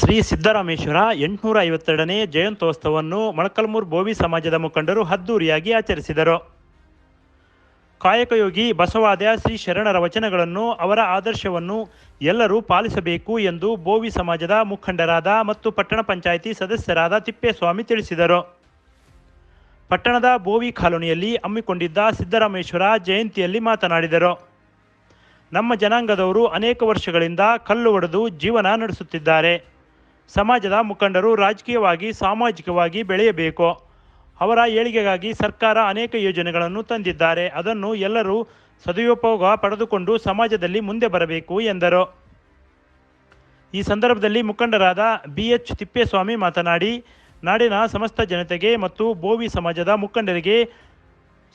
ಶ್ರೀ ಸಿದ್ದರಾಮೇಶ್ವರ ಎಂಟುನೂರ ಐವತ್ತೆರಡನೇ ಜಯಂತ್ಯೋತ್ಸವವನ್ನು ಮೊಳಕಲ್ಮೂರು ಬೋವಿ ಸಮಾಜದ ಮುಖಂಡರು ಅದ್ದೂರಿಯಾಗಿ ಆಚರಿಸಿದರು. ಕಾಯಕಯೋಗಿ ಬಸವಾದ ಶ್ರೀ ಶರಣರ ವಚನಗಳನ್ನು ಅವರ ಆದರ್ಶವನ್ನು ಎಲ್ಲರೂ ಪಾಲಿಸಬೇಕು ಎಂದು ಬೋವಿ ಸಮಾಜದ ಮುಖಂಡರಾದ ಮತ್ತು ಪಟ್ಟಣ ಪಂಚಾಯಿತಿ ಸದಸ್ಯರಾದ ತಿಪ್ಪೇಸ್ವಾಮಿ ತಿಳಿಸಿದರು. ಪಟ್ಟಣದ ಬೋವಿ ಕಾಲೋನಿಯಲ್ಲಿ ಹಮ್ಮಿಕೊಂಡಿದ್ದ ಸಿದ್ದರಾಮೇಶ್ವರ ಜಯಂತಿಯಲ್ಲಿ ಮಾತನಾಡಿದರು. ನಮ್ಮ ಜನಾಂಗದವರು ಅನೇಕ ವರ್ಷಗಳಿಂದ ಕಲ್ಲು ಒಡೆದು ಜೀವನ ನಡೆಸುತ್ತಿದ್ದಾರೆ. ಸಮಾಜದ ಮುಖಂಡರು ರಾಜಕೀಯವಾಗಿ, ಸಾಮಾಜಿಕವಾಗಿ ಬೆಳೆಯಬೇಕು. ಅವರ ಏಳಿಗೆಗಾಗಿ ಸರ್ಕಾರ ಅನೇಕ ಯೋಜನೆಗಳನ್ನು ತಂದಿದ್ದಾರೆ. ಅದನ್ನು ಎಲ್ಲರೂ ಸದುಪಯೋಗ ಪಡೆದುಕೊಂಡು ಸಮಾಜದಲ್ಲಿ ಮುಂದೆ ಬರಬೇಕು ಎಂದರು. ಈ ಸಂದರ್ಭದಲ್ಲಿ ಮುಖಂಡರಾದ ಬಿ ಎಚ್ ತಿಪ್ಪೇಸ್ವಾಮಿ ಮಾತನಾಡಿ, ನಾಡಿನ ಸಮಸ್ತ ಜನತೆಗೆ ಮತ್ತು ಬೋವಿ ಸಮಾಜದ ಮುಖಂಡರಿಗೆ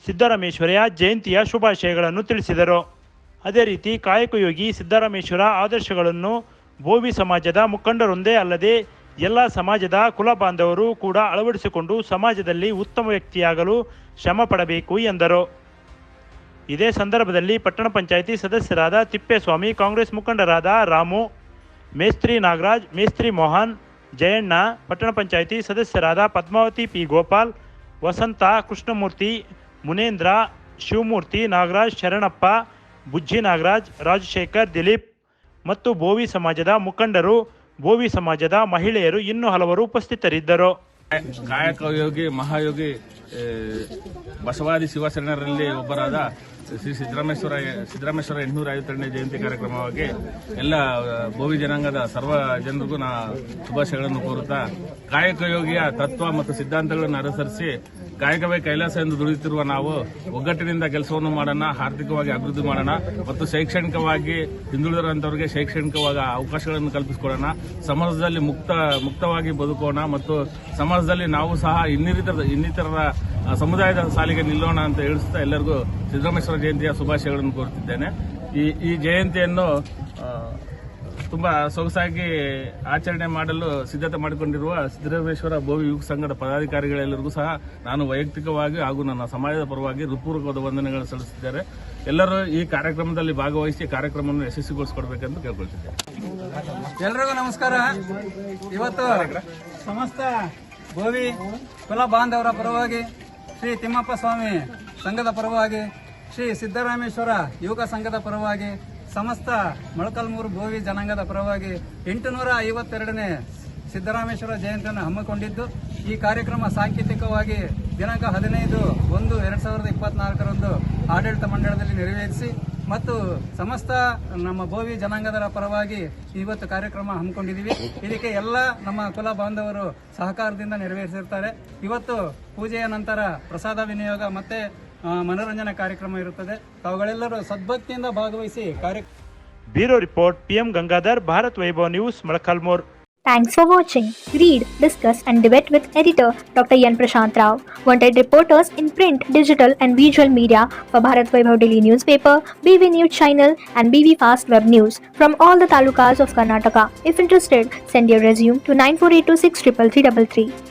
ಸಿದ್ದರಾಮೇಶ್ವರಯ ಜಯಂತಿಯ ಶುಭಾಶಯಗಳನ್ನು ತಿಳಿಸಿದರು. ಅದೇ ರೀತಿ ಕಾಯಕಯೋಗಿ ಸಿದ್ದರಾಮೇಶ್ವರ ಆದರ್ಶಗಳನ್ನು ಬೋವಿ ಸಮಾಜದ ಮುಖಂಡರೊಂದೇ ಅಲ್ಲದೆ ಎಲ್ಲ ಸಮಾಜದ ಕುಲ ಬಾಂಧವರು ಕೂಡ ಅಳವಡಿಸಿಕೊಂಡು ಸಮಾಜದಲ್ಲಿ ಉತ್ತಮ ವ್ಯಕ್ತಿಯಾಗಲು ಶ್ರಮ ಪಡಬೇಕು ಎಂದರು. ಇದೇ ಸಂದರ್ಭದಲ್ಲಿ ಪಟ್ಟಣ ಪಂಚಾಯಿತಿ ಸದಸ್ಯರಾದ ತಿಪ್ಪೇಸ್ವಾಮಿ, ಕಾಂಗ್ರೆಸ್ ಮುಖಂಡರಾದ ರಾಮು, ಮೇಸ್ತ್ರಿ ನಾಗರಾಜ್, ಮೇಸ್ತ್ರಿ ಮೋಹನ್, ಜಯಣ್ಣ, ಪಟ್ಟಣ ಪಂಚಾಯಿತಿ ಸದಸ್ಯರಾದ ಪದ್ಮಾವತಿ ಪಿ ಗೋಪಾಲ್, ವಸಂತ ಕೃಷ್ಣಮೂರ್ತಿ, ಮುನೇಂದ್ರ, ಶಿವಮೂರ್ತಿ ನಾಗರಾಜ್, ಶರಣಪ್ಪ, ಬುಜ್ಜಿ ನಾಗರಾಜ್, ರಾಜಶೇಖರ್, ದಿಲೀಪ್ ಮತ್ತು ಬೋವಿ ಸಮಾಜದ ಮುಖಂಡರು ಬೋವಿ ಸಮಾಜದ ಮಹಿಳೆಯರು ಇನ್ನೂ ಹಲವರು ಉಪಸ್ಥಿತರಿದ್ದರು. ಕಾಯಕಯೋಗಿ ಮಹಾಯೋಗಿ ಆ, ಬಸವಾದಿ ಶಿವಶರಣರಲ್ಲಿ ಒಬ್ಬರಾದ ಶ್ರೀ ಸಿದ್ದರಾಮೇಶ್ವರ ಸಿದ್ದರಾಮೇಶ್ವರ ಎಂಟುನೂರ ಐವತ್ತೆರಡನೇ ಜಯಂತಿ ಕಾರ್ಯಕ್ರಮವಾಗಿ ಎಲ್ಲ ಭೋವಿ ಜನಾಂಗದ ಸರ್ವ ಜನರಿಗೂ ನಾ ಶುಭಾಶಯಗಳನ್ನು ಕೋರುತ್ತಾ ಕಾಯಕಯೋಗಿಯ ತತ್ವ ಮತ್ತು ಸಿದ್ಧಾಂತಗಳನ್ನು ಅನುಸರಿಸಿ, ಕಾಯಕವೇ ಕೈಲಾಸ ಎಂದು ದುಡಿಯುತ್ತಿರುವ ನಾವು, ಒಗ್ಗಟ್ಟಿನಿಂದ ಕೆಲಸವನ್ನು ಮಾಡೋಣ, ಆರ್ಥಿಕವಾಗಿ ಅಭಿವೃದ್ಧಿ ಮಾಡೋಣ ಮತ್ತು ಶೈಕ್ಷಣಿಕವಾಗಿ ಹಿಂದುಳಿದಿರುವಂತವರಿಗೆ ಶೈಕ್ಷಣಿಕವಾಗಿ ಅವಕಾಶಗಳನ್ನು ಕಲ್ಪಿಸಿಕೊಡೋಣ, ಸಮಾಜದಲ್ಲಿ ಮುಕ್ತ, ಮುಕ್ತವಾಗಿ ಬದುಕೋಣ ಮತ್ತು ಸಮಾಜದಲ್ಲಿ ನಾವು ಸಹ ಇನ್ನಿತರ, ಇನ್ನಿತರರ ಸಮುದಾಯದ ಸಾಲಿಗೆ ನಿಲ್ಲೋಣ ಅಂತ ಹೇಳಿಸ್ತಾ ಎಲ್ಲರಿಗೂ ಸಿದ್ದರಾಮೇಶ್ವರ ಜಯಂತಿಯ ಶುಭಾಶಯಗಳನ್ನು ಕೋರುತ್ತಿದ್ದೇನೆ. ಈ ಈ ಜಯಂತಿಯನ್ನು ತುಂಬ ಸೊಗಸಾಗಿ ಆಚರಣೆ ಮಾಡಲು ಸಿದ್ಧತೆ ಮಾಡಿಕೊಂಡಿರುವ ಸಿದ್ದರಾಮೇಶ್ವರ ಭೋವಿ ಯುವ ಸಂಘದ ಪದಾಧಿಕಾರಿಗಳೆಲ್ಲರಿಗೂ ಸಹ ನಾನು ವೈಯಕ್ತಿಕವಾಗಿ ಹಾಗೂ ನನ್ನ ಸಮಾಜದ ಪರವಾಗಿ ಹೃತ್ಪೂರ್ವಕವಾದ ವಂದನೆಗಳನ್ನು ಸಲ್ಲಿಸಿದ್ದಾರೆ ಎಲ್ಲರೂ ಈ ಕಾರ್ಯಕ್ರಮದಲ್ಲಿ ಭಾಗವಹಿಸಿ ಕಾರ್ಯಕ್ರಮವನ್ನು ಯಶಸ್ವಿಗೊಳಿಸಿಕೊಡ್ಬೇಕೆಂದು ಕೇಳ್ಕೊಳ್ತಿದ್ದೇನೆ. ಎಲ್ರಿಗೂ ನಮಸ್ಕಾರ. ಇವತ್ತು ಸಮಸ್ತ ಭೋವಿ ಕುಲ ಬಾಂಧವರ ಪರವಾಗಿ ಶ್ರೀ ತಿಮ್ಮಪ್ಪ ಸ್ವಾಮಿ ಸಂಘದ ಪರವಾಗಿ ಶ್ರೀ ಸಿದ್ದರಾಮೇಶ್ವರ ಯುವಕ ಸಂಘದ ಪರವಾಗಿ ಸಮಸ್ತ ಮೊಳಕಲ್ಮೂರು ಭೋವಿ ಜನಾಂಗದ ಪರವಾಗಿ ಎಂಟುನೂರ ಐವತ್ತೆರಡನೇ ಸಿದ್ದರಾಮೇಶ್ವರ ಜಯಂತಿಯನ್ನು ಹಮ್ಮಿಕೊಂಡಿದ್ದು, ಈ ಕಾರ್ಯಕ್ರಮ ಸಾಂಕೇತಿಕವಾಗಿ ದಿನಾಂಕ ಹದಿನೈದು ಒಂದು ಎರಡು ಸಾವಿರದ ಇಪ್ಪತ್ನಾಲ್ಕರಂದು ಆಡಳಿತ ಮಂಡಳದಲ್ಲಿ ನೆರವೇರಿಸಿ ಮತ್ತು ಸಮಸ್ತ ನಮ್ಮ ಭೋವಿ ಜನಾಂಗದರ ಪರವಾಗಿ ಇವತ್ತು ಕಾರ್ಯಕ್ರಮ ಹಮ್ಮಿಕೊಂಡಿದ್ದೀವಿ. ಇದಕ್ಕೆ ಎಲ್ಲ ನಮ್ಮ ಕುಲ ಬಾಂಧವರು ಸಹಕಾರದಿಂದ ನೆರವೇರಿಸಿರ್ತಾರೆ. ಇವತ್ತು ಪೂಜೆಯ ನಂತರ ಪ್ರಸಾದ ವಿನಿಯೋಗ ಮತ್ತೆ ಮನೋರಂಜನಾ ಕಾರ್ಯಕ್ರಮ ಇರುತ್ತದೆ ತಾವುಗಳೆಲ್ಲರೂ ಸದ್ಭಕ್ತಿಯಿಂದ ಭಾಗವಹಿಸಿ ಕಾರ್ಯ bureau report PM Gangadhar Bharat Vaibhav news Molakalmur Thanks for watching. Read, discuss, and debate with editor Dr. Yan Prashant Rao. Wanted reporters in print, digital, and visual media for Bharat Vaibhav Daily newspaper, BV News channel, and BV Fast Web News from all the talukas of Karnataka. If interested, send your resume to 9482633333.